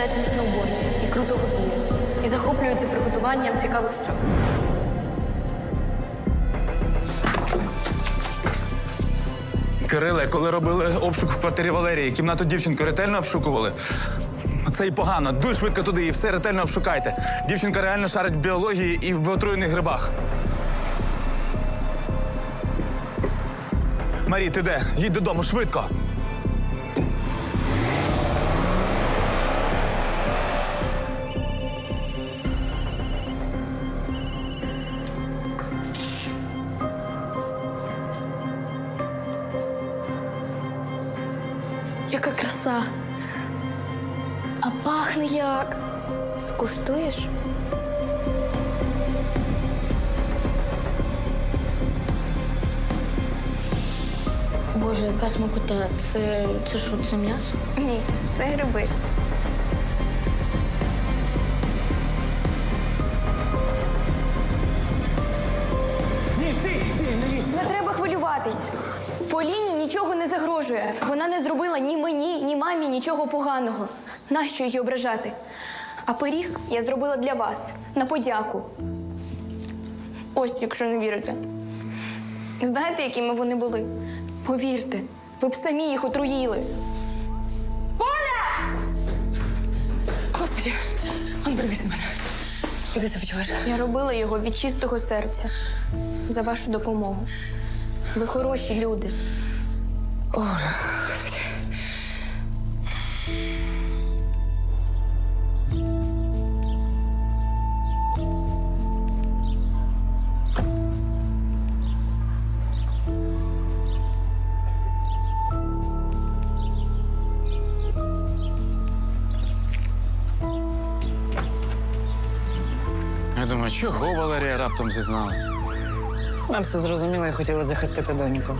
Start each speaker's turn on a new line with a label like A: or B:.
A: катається на сноуборді і круто готує. І захоплюється приготуванням цікавих страв.
B: Кириле, коли робили обшук в квартирі Валерії, кімнату дівчинку ретельно обшукували. Це і погано. Дуже швидко туди і все ретельно обшукайте. Дівчинка реально шарить в біології і в отруєних грибах. Марі, ти де? Їдь додому швидко.
A: Яка краса. А пахне як. Скуштуєш? Боже, яка смакота. Це, це що, це м'ясо?
C: Ні, це гриби. Загрожує. Вона не зробила ні мені, ні мамі нічого поганого. Нащо її ображати? А пиріг я зробила для вас на подяку. Ось, якщо не вірите. Знаєте, якими вони були? Повірте, ви б самі їх отруїли.
D: Господи, он привіз мене. І де це почуваєш?
C: Я робила його від чистого серця за вашу допомогу. Ви хороші люди.
E: Я думаю, чого Валерія раптом зізналась?
D: Нам все зрозуміло і хотіли захистити доньку.